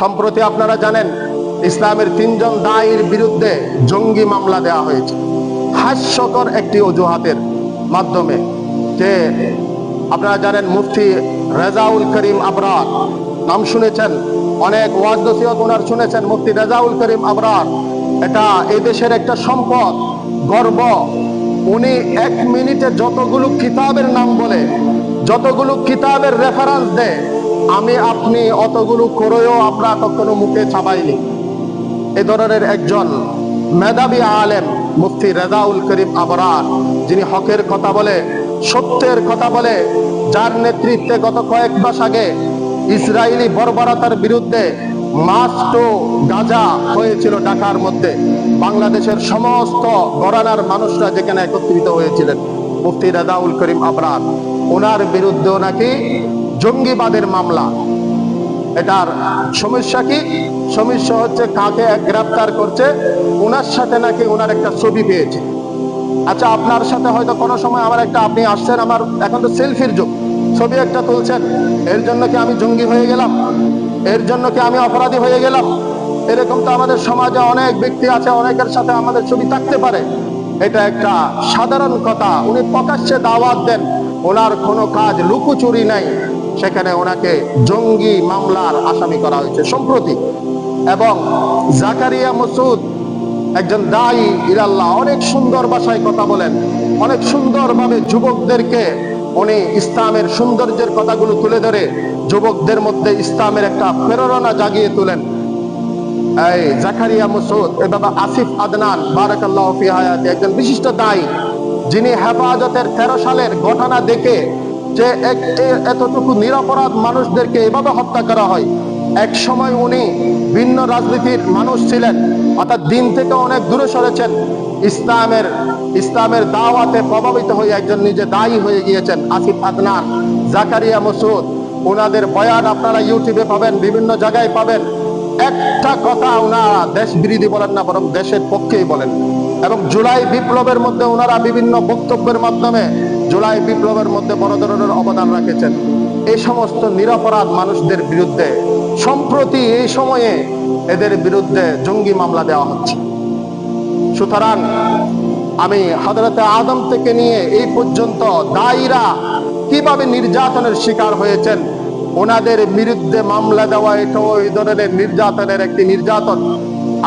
সম্প্রতি আপনারা জানেন, ইসলামের তিনজন দায়ের বিরুদ্ধে জঙ্গি মামলা দেয়া হয়েছে। হাস্যকর একটি অজুহাতের মাধ্যমে। যে আপনারা জানেন মুফতি রেজাউল করিম আবরার। নাম শুনেছেন? অনেক ওয়াজ ওনার শুনেছেন মুফতি রেজাউল করিম আবরার। এটা এই দেশের একটা সম্পদ, গর্ব। উনি এক মিনিটে যতগুলো কিতাবের নাম বলে, যতগুলো কিতাবের রেফারেন্স দেয় আমি আপনি অতগুলো করেও আমরা কখনো মুখে ছাপাইনি। এ ধরনের একজন মেধাবী আলেম, মুফতি রেজাউল করিম আবরার, যিনি হকের কথা বলে, সত্যের কথা বলে, যার নেতৃত্বে গত কয়েক মাস আগে ইসরায়েলি বর্বরতার বিরুদ্ধে মাস্ট গাজা হয়েছিল ঢাকার মধ্যে। বাংলাদেশের সমস্ত গরানার মানুষরা যেখানে একত্রিত হয়েছিলেন, মুফতি রেজাউল করিম আবরার, ওনার বিরুদ্ধেও নাকি জঙ্গিবাদের মামলা। এটার সমস্যা কি? সমস্যা হচ্ছে কাকে গ্রেফতার করছে? ওনার সাথে নাকি ওনার একটা ছবি পেয়েছে। আচ্ছা আপনার সাথে হয়তো কোনো সময় আমার একটা আপনি আসছেন, আমার এখন তো সেলফির যুগ। ছবি একটা তুলছেন। এর জন্য কি আমি জঙ্গি হয়ে গেলাম? এর জন্য কি আমি অপরাধী হয়ে গেলাম? এরকম তো আমাদের সমাজে অনেক ব্যক্তি আছে, অনেকের সাথে আমাদের ছবি থাকতে পারে। এটা একটা সাধারণ কথা। উনি প্রকাশ্যে দাওয়াত দেন। ওনার কোনো কাজ লুকোচুরি নাই। সেখানে ওনাকে জঙ্গি মামলার আসামি করা হয়েছে সম্প্রতি। এবং জাকারিয়া মসুদ একজন দায়ী ইরাল্লাহ অনেক সুন্দর ভাষায় কথা বলেন, অনেক সুন্দরভাবে যুবকদেরকে উনি ইসলামের সৌন্দর্যের কথাগুলো তুলে ধরে যুবকদের মধ্যে ইসলামের একটা প্রেরণা জাগিয়ে তোলেন। এই জাকারিয়া মসুদ এ বাবা আসিফ আদনান, বারাকাল্লাহ একজন বিশিষ্ট দায়ী, যিনি হেফাজতের তেরো সালের ঘটনা দেখে যে এতটুকু নিরপরাধ মানুষদেরকে এভাবে হত্যা করা হয়। এক সময় উনি ভিন্ন রাজনীতির মানুষ ছিলেন, অর্থাৎ দিন থেকে অনেক দূরে সরেছেন। ইসলামের ইসলামের দাওয়াতে প্রভাবিত হয়ে একজন নিজে দায়ী হয়ে গিয়েছেন, আসিফ আদনান, জাকারিয়া মসুদ। ওনাদের বয়ান আপনারা ইউটিউবে পাবেন, বিভিন্ন জায়গায় পাবেন। একটা কথা ওনারা দেশ বিরোধী বলেন না, বরং দেশের পক্ষেই বলেন। এবং জুলাই বিপ্লবের মধ্যে ওনারা বিভিন্ন বক্তব্যের মাধ্যমে জুলাই বিপ্লবের মধ্যে বড় ধরনের অবদান রাখেছেন। এই সমস্ত নিরপরাধ মানুষদের বিরুদ্ধে, সম্প্রতি এই সময়ে এদের বিরুদ্ধে জঙ্গি মামলা দেওয়া হচ্ছে। সুতরাং আমি হজরতে আদম থেকে নিয়ে এই পর্যন্ত দায়ীরা কীভাবে নির্যাতনের শিকার হয়েছেন, ওনাদের বিরুদ্ধে মামলা দেওয়া এটাও এই ধরনের নির্যাতনের একটি নির্যাতন।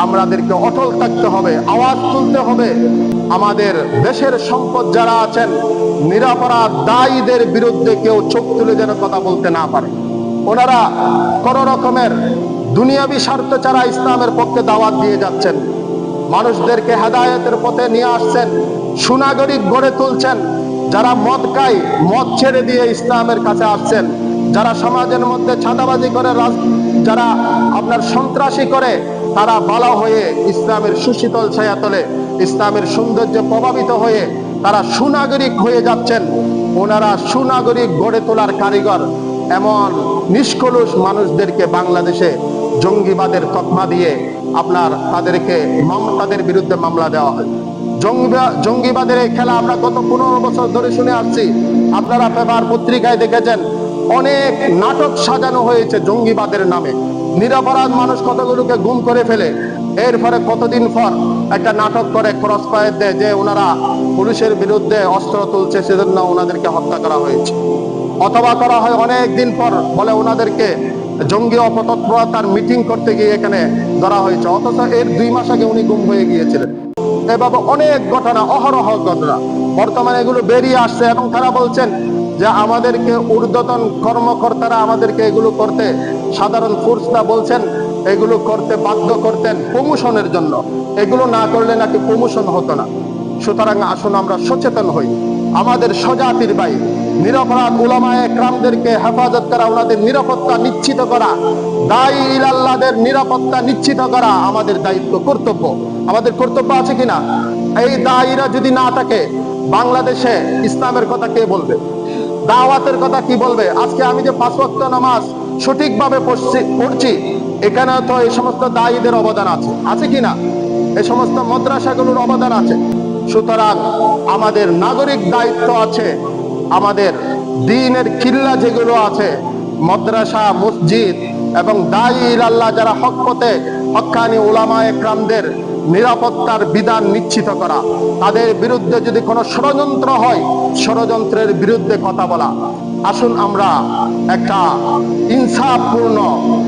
আমাদেরকে অটল থাকতে হবে, আওয়াজ তুলতে হবে। আমাদের দেশের সম্পদ যারা আছেন নিরাপরাধ দায়ীদের বিরুদ্ধে কেউ চোখ তুলে যেন কথা বলতে না পারে। ওনারা কোন রকমের দুনিয়াবি স্বার্থ ছাড়া ইসলামের পক্ষে দাওয়াত দিয়ে যাচ্ছেন। মানুষদেরকে হেদায়তের পথে নিয়ে আসছেন, সুনাগরিক গড়ে তুলছেন। যারা মদ খায়, মদ ছেড়ে দিয়ে ইসলামের কাছে আসছেন। যারা সমাজের মধ্যে ছাদাবাজি করে যারা আপনার সন্ত্রাসী করে তারা বালা হয়ে ইসলামের সুশীতল ছায়া তোলে ইসলামের সৌন্দর্যে প্রভাবিত হয়ে তারা সুনাগরিক হয়ে যাচ্ছেন। ওনারা সুনাগরিক গড়ে তোলার কারিগর। এমন নিষ্কলুষ মানুষদেরকে বাংলাদেশে জঙ্গিবাদের তকমা দিয়ে আপনার তাদেরকে তাদের বিরুদ্ধে মামলা দেওয়া হয়। জঙ্গিবা- জঙ্গিবাদের এই খেলা আমরা গত পনেরো বছর ধরে শুনে আসছি। আপনারা পেপার পত্রিকায় দেখেছেন, অনেক নাটক সাজানো হয়েছে জঙ্গিবাদের নামে। নিরাপরাধ মানুষ কতগুলোকে গুম করে ফেলে? এরপরে কতদিন পর একটা নাটক করে ক্রস ফায়ার দেয় যে ওনারা পুলিশের বিরুদ্ধে অস্ত্র তুলছে, সেজন্য ওনাদেরকে হত্যা করা হয়েছে। অথবা করা হয় অনেক দিন পর বলে ওনাদেরকে জঙ্গি অপতৎপরতার মিটিং করতে গিয়ে এখানে ধরা হয়েছে। অথচ এর দুই মাস আগে উনি গুম হয়ে গিয়েছিলেন। এভাবে অনেক ঘটনা, অহরহ ঘটনা। বর্তমানে এগুলো বেরিয়ে আসছে এবং তারা বলছেন যে আমাদেরকে ঊর্ধ্বতন কর্মকর্তারা আমাদেরকে এগুলো করতে সাধারণ ফোর্সরা বলছেন, এগুলো করতে বাধ্য করতেন প্রমোশনের জন্য। এগুলো না করলে নাকি প্রমোশন হতো না। সুতরাং আসুন আমরা সচেতন হই। আমাদের স্বজাতির ভাই নিরপরাধ উলামায়ে ক্রামদেরকে হেফাজত করা, ওনাদের নিরাপত্তা নিশ্চিত করা, দায়ী ইলাল্লাদের নিরাপত্তা নিশ্চিত করা আমাদের দায়িত্ব, কর্তব্য। আমাদের কর্তব্য আছে কিনা? এই দায়ীরা যদি না থাকে, বাংলাদেশে ইসলামের কথা কে বলবে? দাওয়াতের কথা কি বলবে? আজকে আমি যে পাঁচ নামাজ সঠিকভাবে পড়ছি এখানে তো এই সমস্ত দায়ীদের অবদান আছে। আছে কিনা? এই সমস্ত মাদ্রাসাগুলোর অবদান আছে। সুতরাং আমাদের নাগরিক দায়িত্ব আছে। আমাদের দিনের কিল্লা যেগুলো আছে, মাদ্রাসা, মসজিদ এবং দায়ী আল্লাহ যারা হক পথে হক্কানি উলামা একরামদের নিরাপত্তার বিধান নিশ্চিত করা, তাদের বিরুদ্ধে যদি কোনো ষড়যন্ত্র হয়, ষড়যন্ত্রের বিরুদ্ধে কথা বলা। আসুন আমরা একটা ইনসাফপূর্ণ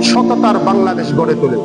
সততার বাংলাদেশ গড়ে তুলি।